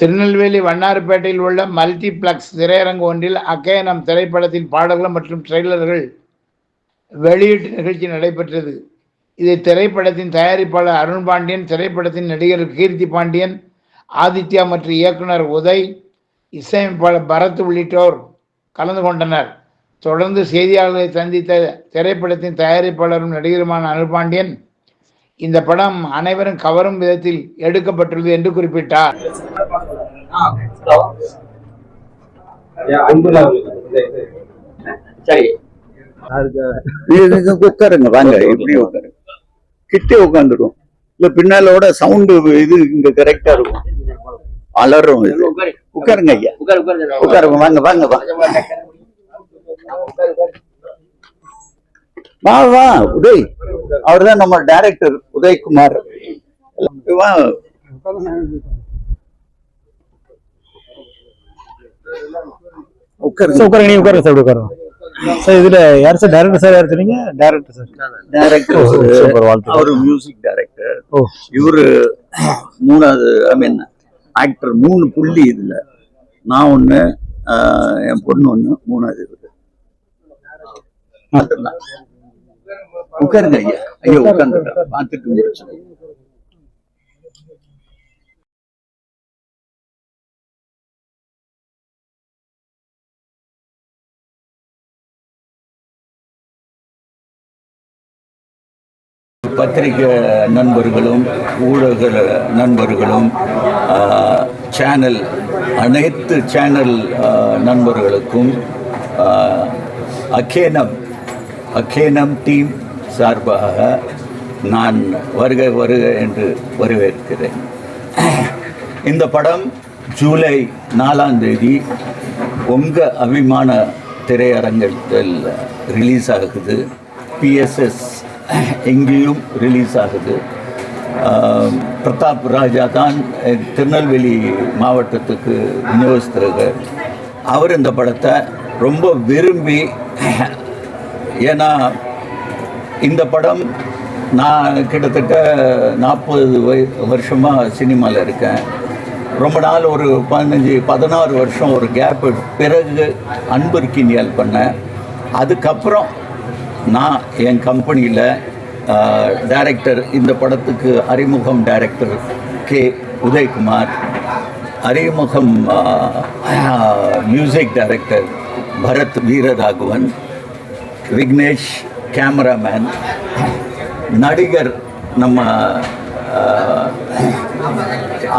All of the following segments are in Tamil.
திருநெல்வேலி வண்ணாரப்பேட்டையில் உள்ள மல்டிப்ளக்ஸ் திரையரங்கு ஒன்றில் அக்கயனம் திரைப்படத்தின் பாடல்கள் மற்றும் ட்ரெய்லர்கள் வெளியீட்டு நிகழ்ச்சி நடைபெற்றது. இதை திரைப்படத்தின் தயாரிப்பாளர் அருண் பாண்டியன் திரைப்படத்தின் நடிகர் கீர்த்தி பாண்டியன் ஆதித்யா மற்றும் இயக்குனர் உதய் இசையமைப்பாளர் பரத் உள்ளிட்டோர் கலந்து கொண்டனர். தொடர்ந்து செய்தியாளர்களை சந்தித்த திரைப்படத்தின் தயாரிப்பாளரும் நடிகருமான அருண் பாண்டியன் இந்த படம் அனைவரும் கவரும் விதத்தில் எடுக்கப்பட்டுள்ளது என்று குறிப்பிட்டார். சரி. உட்காருங்க வாங்க இப்படி உட்காருங்க? கிட்டே உட்காந்துரும் இல்ல பின்னாலோட சவுண்டு இது இங்க கரெக்டா இருக்கும். அலறும் இது. உட்காருங்க ஐயா. உட்காரு உட்காரு உட்காருங்க வாங்க வாங்க வாங்க வா வா உதய். அவர்தான் நம்ம டைரக்டர் உதயகுமார் வா உட்காருங்க. சார் உட்காருங்க நீங்க உட்காருங்க சார் உட்காருங்க. சார் இதுல யார் சார் டைரக்டர் சார் யார் சொன்னீங்க டைரக்டர் சார். டைரக்டர் சூப்பர் வாழ்த்து. அவரு மியூசிக் டைரக்டர் இவரு மூணாவது ஐ மீன் ஆக்டர் மூணு புள்ளி இதுல. நான் ஒண்ணு ஆஹ், என் பொண்ணு ஒண்ணு மூணாவது. உட்காருங்க ஐயா. ஐயா உட்கார்ந்து பார்த்துட்டு முடிச்சு பத்திரிகை நண்பர்களும் ஊடக நண்பர்களும் சேனல் அனைத்து சேனல் நண்பர்களுக்கும் அக்கேனம் அக்கேனம் டீம் சார்பாக நான் வருக வருக என்று வரவேற்கிறேன். இந்த படம் ஜூலை நாலாம் தேதி உங்கள் அபிமான திரையரங்கத்தில் ரிலீஸ் ஆகுது. பிஎஸ்எஸ் எங்கேயும் ரிலீஸ் ஆகுது. பிரதாப் ராஜா தான் திருநெல்வேலி மாவட்டத்துக்கு விநியோகிஸ்தர்கள் அவர் இந்த படத்தை ரொம்ப விரும்பி ஏன்னா இந்த படம் நான் கிட்டத்தட்ட நாற்பது வய வருஷமாக சினிமாவில் இருக்கேன். ரொம்ப நாள் ஒரு பதினஞ்சு பதினாறு வருஷம் ஒரு கேப் பிறகு அன்பர்கினியல் பண்ணேன். அதுக்கப்புறம் நான் என் கம்பெனியில் டைரக்டர் இந்த படத்துக்கு அறிமுகம் டைரக்டர் கே உதயகுமார் அறிமுகம் music director Bharath Veeraraghavan Vignesh cameraman நடிகர் நம்ம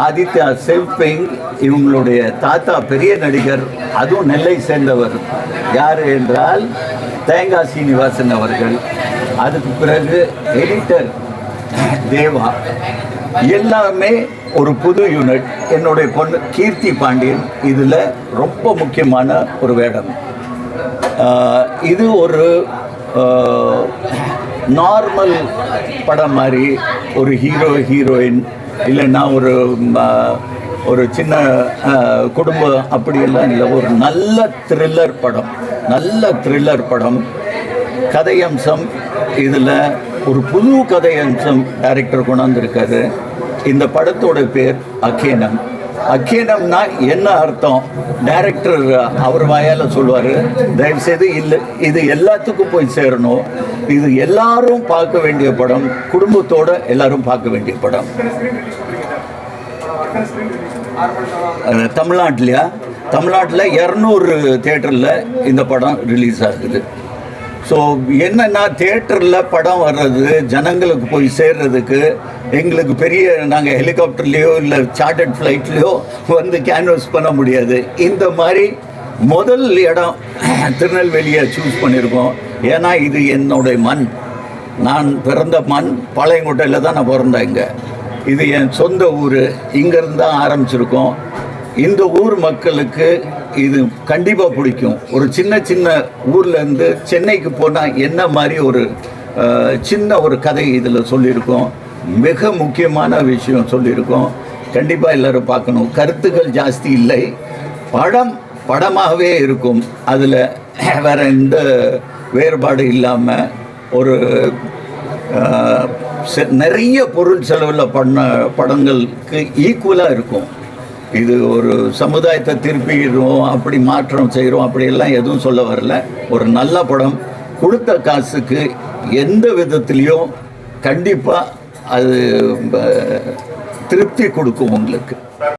ஆதித்யா செல்பிங் இவங்களுடைய தாத்தா பெரிய நடிகர் அதுவும் நெல்லை சேர்ந்தவர். யார் என்றால் தேங்காய் சீனிவாசன் அவர்கள் அதுக்கு பிறகு எடிட்டர் தேவா எல்லாமே ஒரு புது யூனிட் என்னுடைய பொண்ணு கீர்த்தி பாண்டியன் இதில் ரொம்ப முக்கியமான ஒரு வேடம். இது ஒரு நார்மல் படம் மாதிரி ஒரு ஹீரோ ஹீரோயின் இல்லைன்னா ஒரு ஒரு சின்ன குடும்பம் அப்படியெல்லாம் இல்லை ஒரு நல்ல த்ரில்லர் படம். நல்ல த்ரில்லர் படம். கதையம்சம் இதில் ஒரு புது கதையம்சம் டைரக்டர் கொண்டாந்துருக்காரு. இந்த படத்தோட பேர் அக்கேனம் அக்கேனம்னா என்ன அர்த்தம்? டைரக்டர் அவர் வாயால் சொல்லுவார். தயவுசெய்து இல்லை இது எல்லாத்துக்கும் போய் சேரணும். இது எல்லாரும் பார்க்க வேண்டிய படம். குடும்பத்தோடு எல்லாரும் பார்க்க வேண்டிய படம். தமிழ்நாட்டிலையா? தமிழ்நாட்டில் இரநூறு தேட்டரில் இந்த படம் ரிலீஸ் ஆகுது. ஸோ என்னென்னா தேட்டரில் படம் வர்றது ஜனங்களுக்கு போய் சேர்றதுக்கு எங்களுக்கு பெரிய நாங்கள் ஹெலிகாப்டர்லேயோ இல்லை சார்ட்டர்ட் ஃப்ளைட்லேயோ வந்து கேன்வஸ் பண்ண முடியாது. இந்த மாதிரி முதல் இடம் திருநெல்வேலியை சூஸ் பண்ணியிருக்கோம். ஏன்னா இது என்னுடைய மண். நான் பிறந்த மண் பாளையங்கோட்டையில் தான் நான் பிறந்தேன் இங்கே. இது என் சொந்த ஊர். இங்கேருந்து தான் ஆரம்பிச்சிருக்கோம். இந்த ஊர் மக்களுக்கு இது கண்டிப்பாக பிடிக்கும். ஒரு சின்ன சின்ன ஊர்லேருந்து சென்னைக்கு போனால் என்ன மாதிரி ஒரு சின்ன ஒரு கதை இதில் சொல்லியிருக்கோம். மிக முக்கியமான விஷயம் சொல்லியிருக்கோம். கண்டிப்பாக எல்லோரும் பார்க்கணும். கருத்துக்கள் ஜாஸ்தி இல்லை. படம் படமாகவே இருக்கும். அதில் வேறு எந்த வேறுபாடு இல்லாமல் ஒரு செ- நிறைய பொருள் செலவில் பண்ண படங்களுக்கு ஈக்குவலாக இருக்கும். இது ஒரு சமுதாயத்தை திருப்பிடுறோம் அப்படி மாற்றம் செய்கிறோம் அப்படியெல்லாம் எதுவும் சொல்ல வரல. ஒரு நல்ல படம் கொடுத்த காசுக்கு எந்த விதத்துலேயும் கண்டிப்பாக அது திருப்தி கொடுக்கும் உங்களுக்கு.